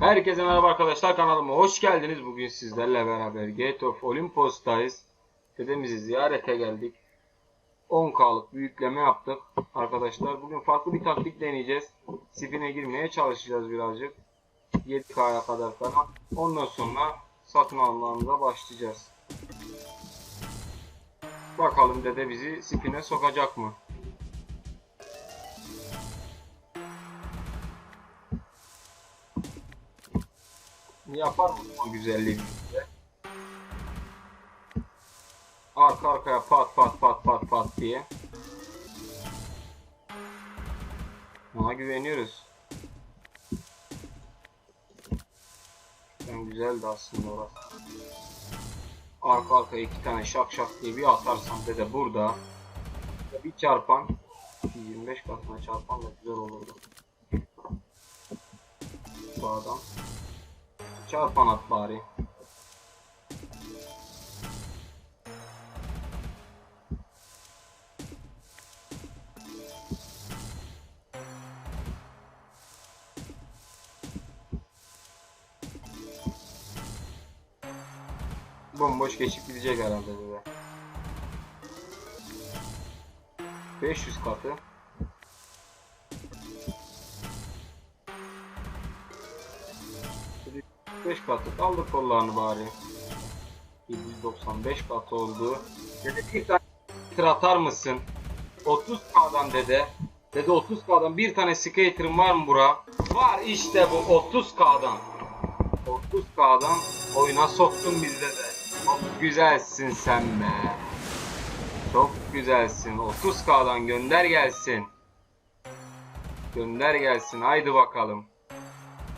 Herkese merhaba arkadaşlar kanalıma hoş geldiniz. Bugün sizlerle beraber Gate of Olympus'tayız. Dedemizi ziyarete geldik. 10K'lık büyükleme yaptık arkadaşlar. Bugün farklı bir taktik deneyeceğiz. Spin'e girmeye çalışacağız birazcık. 7K'ya kadar falan. Ondan sonra satın almalarımıza başlayacağız. Bakalım dede bizi spin'e sokacak mı? Yapar mı o güzelliği bize? Arka arkaya pat pat pat pat pat diye. Ona güveniyoruz. Ben güzeldi aslında orası. Arka arkaya iki tane şak şak diye bir atarsam dede burada. Bir çarpan 25 katına çarpan da güzel olurdu. Adam. Çarpan at bari. Bomboş geçip gidecek herhalde böyle. 500 katı. 5 katı kaldı kollarını bari. 795 katı oldu. Dede tane skater atar mısın? 30 K'dan dede. Dede 30 K'dan bir tane skater'ın var mı bura? Var işte bu 30 K'dan. 30 K'dan oyuna soktun bizde de. Çok güzelsin sen be. Çok güzelsin. 30 K'dan gönder gelsin. Gönder gelsin. Haydi bakalım.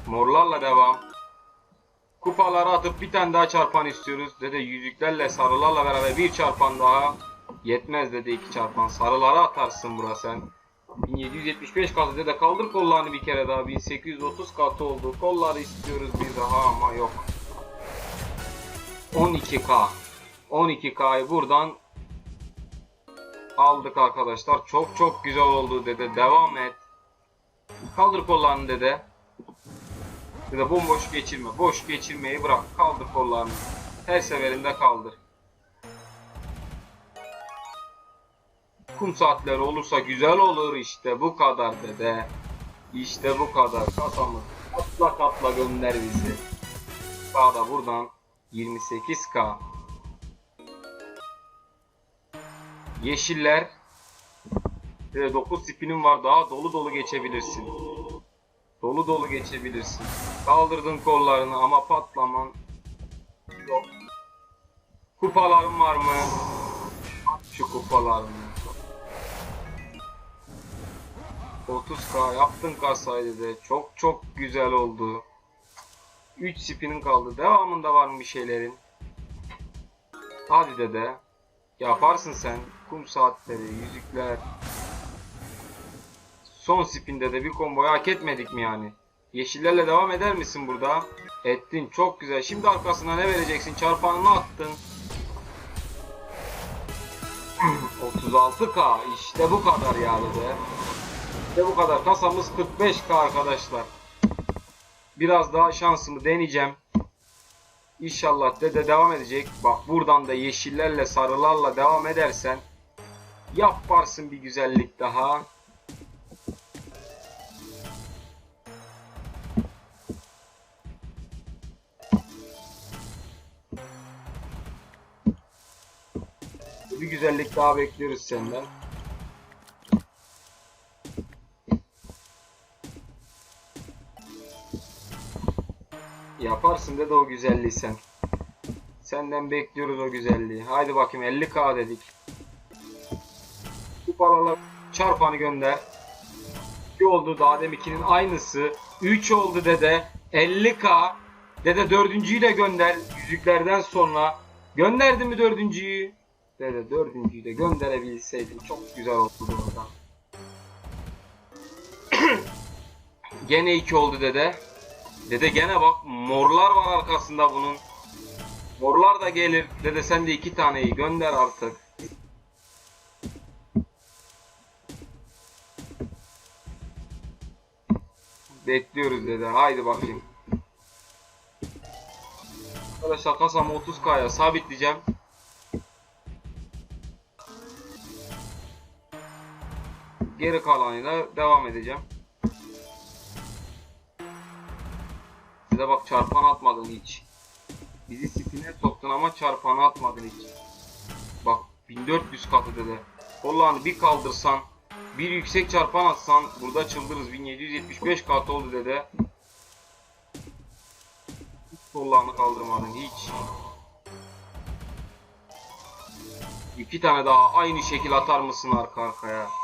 Morlarla devam. Kupaları atıp bir tane daha çarpan istiyoruz. Dede yüzüklerle sarılarla beraber bir çarpan daha. Yetmez dedi iki çarpan. Sarıları atarsın bura sen. 1775 katı dede kaldır kollarını bir kere daha. 1830 katı oldu. Kolları istiyoruz bir daha ama yok. 12k. 12k'yı buradan aldık arkadaşlar. Çok çok güzel oldu dede. Devam et. Kaldır kollarını dede. Ya da bomboş geçirme. Boş geçirmeyi bırak. Kaldır kollarını. Her seferinde kaldır. Kum saatleri olursa güzel olur işte bu kadar dede. İşte bu kadar. Kasamız katla katla gönder bizi. Sağda buradan 28k. Yeşiller. Ve 9 spinim var daha dolu dolu geçebilirsin. Dolu dolu geçebilirsin. Kaldırdın kollarını ama patlaman yok. Kupaların var mı? Şu kupalarını. 30k yaptın kasaydı de. Çok çok güzel oldu. 3 spinin kaldı. Devamında var mı bir şeylerin? Hadi dede. Yaparsın sen. Kum saatleri, yüzükler. Son spinde de bir komboyu hak etmedik mi yani? Yeşillerle devam eder misin burada? Ettin çok güzel. Şimdi arkasına ne vereceksin? Çarpanını attın. 36k işte bu kadar yani de. İşte bu kadar. Kasamız 45k arkadaşlar. Biraz daha şansımı deneyeceğim. İnşallah dede devam edecek. Bak buradan da yeşillerle sarılarla devam edersen yaparsın bir güzellik daha. Bir güzellik daha bekliyoruz senden. Yaparsın dedi o güzelliği sen. Senden bekliyoruz o güzelliği. Haydi bakayım 50k dedik. Kupalarla çarpanı gönder. 2 oldu daha demikinin aynısı. 3 oldu dede. 50k. Dede dördüncüyü de gönder. Yüzüklerden sonra. Gönderdi mi dördüncüyü? Dede dördüncüyü de gönderebilseydin çok güzel olurdu orada. Gene 2 oldu dede. Dede gene bak morlar var arkasında bunun. Morlar da gelir. Dede sen de iki taneyi gönder artık. Bekliyoruz dede. Haydi bakayım. Arkadaşlar kasamı 30k'ya sabitleyeceğim. Geri kalanıyla devam edeceğim. Size bak çarpan atmadın hiç. Bizi spine soktun ama çarpanı atmadın hiç. Bak 1400 katı dedi. Kollarını bir kaldırsan, bir yüksek çarpan atsan burada çıldırırız. 1775 kat oldu dede. Hiç kollarını kaldırmadın hiç. İki tane daha aynı şekil atar mısın arka arkaya?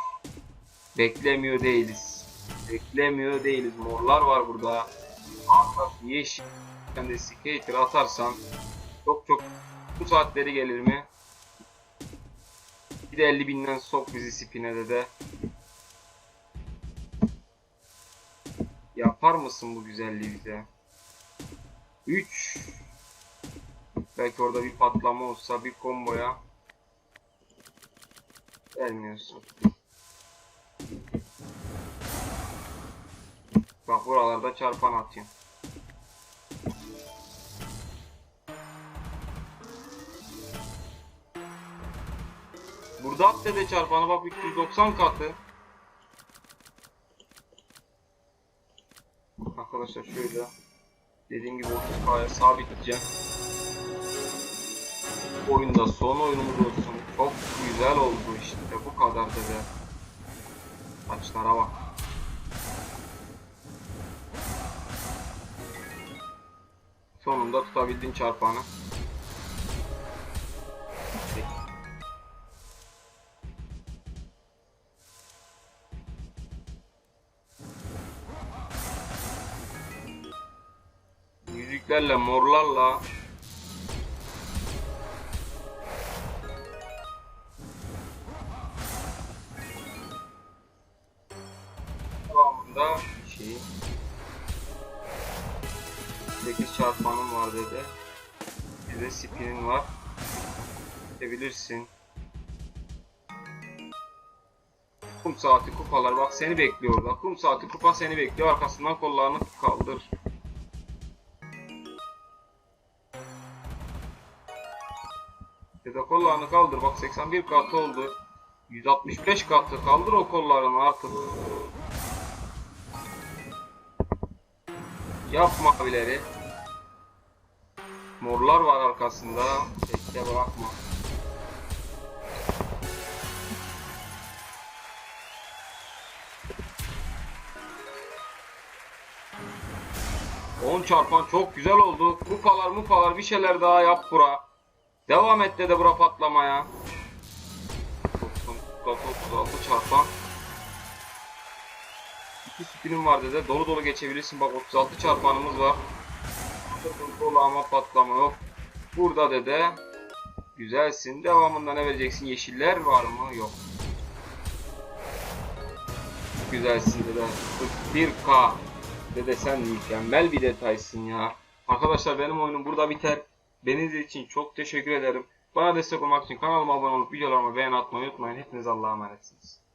Beklemiyor değiliz. Beklemiyor değiliz. Morlar var burada. Arkası yeşil. Sen de skater atarsan çok çok bu saatleri gelir mi? Bir de 50 binden sok bizi spine de de. Yapar mısın bu güzelliği bize? 3 Belki orada bir patlama olsa bir komboya Gelmiyorsun. Bak buralarda çarpan atıyor. Burada at dede çarpanı bak 390 katı. Arkadaşlar şöyle dediğim gibi 30k'ya sabitleyeceğim. Oyunda son oyunumuz olsun. Çok güzel oldu işte bu kadar dede. Saçlara bak. Sonunda tutabildin çarpanı. Yüzüklerle, morlarla devamında şey 8 çarpanım var dedi. Bir de spinin var. Gidebilirsin. Kum saati kupalar bak seni bekliyor orada. Kum saati kupa seni bekliyor. Arkasından kollarını kaldır. Ya da kollarını kaldır. Bak 81 katı oldu. 165 katı. Kaldır o kollarını artık. Yap mavileri. Morlar var arkasında. Bekle bırakma. On çarpan çok güzel oldu. Kupalar mupalar bir şeyler daha yap bura. Devam et de bura patlamaya. 36 çarpan. İki spinim var dede. Dolu dolu geçebilirsin. Bak 36 çarpanımız var. Dolu ama patlama yok. Burada dede. Güzelsin. Devamında ne vereceksin? Yeşiller var mı? Yok. Güzelsin dede. 41k. Dede sen mükemmel bir detaysın ya. Arkadaşlar benim oyunum burada biter. Beni izlediğiniz için çok teşekkür ederim. Bana destek olmak için kanalıma abone olup videolarıma beğeni atmayı unutmayın. Hepiniz Allah'a emanetsiniz.